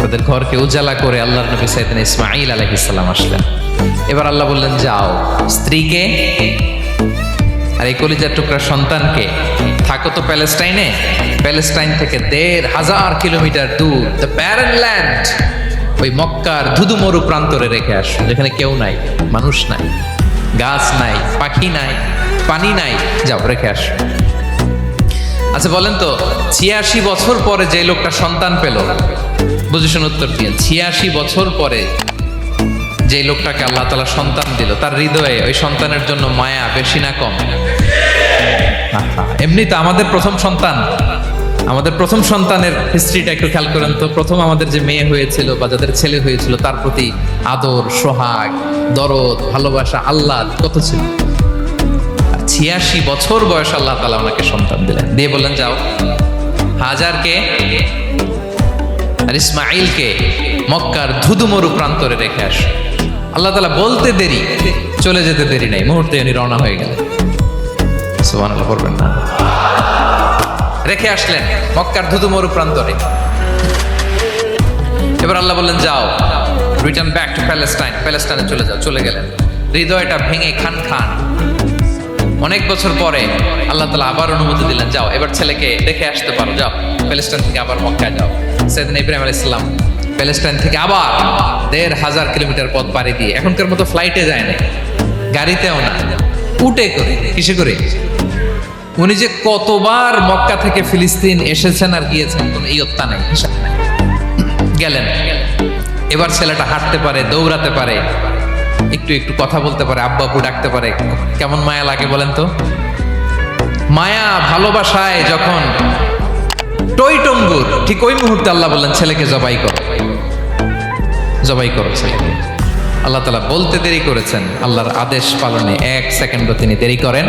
তাদের ঘরকে উজালা করে আল্লাহর নবী সাইদিন ইসমাইল আলাইহিসসালাম আসলেন। এবার আল্লাহ বললেন, যাও, স্ত্রীকে আর এই কলিজার টুকরা সন্তানকে থাকো তো প্যালেস্টাইনে। প্যালেস্টাইন থেকে দেড় হাজার কিলোমিটার দূর, দ্য প্যারেন্ট ল্যান্ড ওই মক্কার ধুধুমরু প্রান্তরে রেখে আসো যেখানে কেউ নাই, মানুষ নাই, গাছ নাই, পাখি নাই, পানি নাই। যাও, রেখে আসো আচ্ছা বলেন তো, ছিয়াশি বছর পরে যে লোকটা সন্তান পেল, বুঝেছেন উত্তর দিয়ে ছিয়াশি বছর পরে যে লোকটাকে আল্লাহ তালা সন্তান দিল, তার হৃদয়ে ওই সন্তানের জন্য মায়া বেশি না কম? এমনি তো আমাদের প্রথম সন্তান। আমাদের প্রথম সন্তানের হিস্ট্রিটা একটু খেয়াল করেন তো। প্রথম আমাদের যে মেয়ে হয়েছিল বা যাদের ছেলে হয়েছিল, তার প্রতি আদর, সোহাগ, দরদ, ভালোবাসা আল্লাহ কত ছিল? ছিয়াশি বছর বয়স আল্লাহ তালা ওনাকে সন্তান দিলেন। দিয়ে বললেন, যাও। হাজারকে আর ইসমাইলকে মক্কার ধুধুমরু প্রান্তরে রেখে আস। আল্লাহ তালা বলতে দেরি, চলে যেতে দেরি নাই। মুহূর্তে উনি রওনা হয়ে গেলেন। সুবান করবেন না। রেখে আসলেন মক্কার ধুধুমরু প্রান্তরে। এবার আল্লাহ বললেন, যাও রিটার্ন ব্যাক টু প্যালেস্টাইন প্যালেস্টাইনে চলে যাও, চলে গেলেন। হৃদয়টা ভেঙে খান খান অনেক বছর পরে আল্লাহ তালা আবার অনুমতি দিলেন, যাও, এবার ছেলেকে দেখে আসতে পারো, যাও, প্যালেস্টাইন থেকে আবার মক্কায় যাও। সেদিন ইব্রাহিম আলাইহিস সালাম প্যালেস্টাইন থেকে আবার দেড় হাজার কিলোমিটার পথ পাড়ি দিয়ে, এখনকার মতো ফ্লাইটে যায় না গাড়িতেও না, উটে করে, কিসে করে? উনি যে কতবার মক্কা থেকে ফিলিস্তিন এসেছেন আর গিয়েছেন, কোনো ইয়ত্তা নাই। গেলেন, এবার ছেলেটা হাঁটতে পারে, দৌড়াতে পারে একটু একটু কথা বলতে পারে আব্বা ডাকতে পারে। কেমন মায়া লাগে বলেন তো? মায়া ভালোবাসায় যখন টই টঙ্গুর ঠিক ওই মুহূর্তে আল্লাহ বললেন, ছেলেকে জবাই করো। জবাই করো ছেলেকে। আল্লাহ তালা বলতে দেরি করেছেন। আল্লাহর আদেশ পালনে এক সেকেন্ডও তিনি দেরি করেন।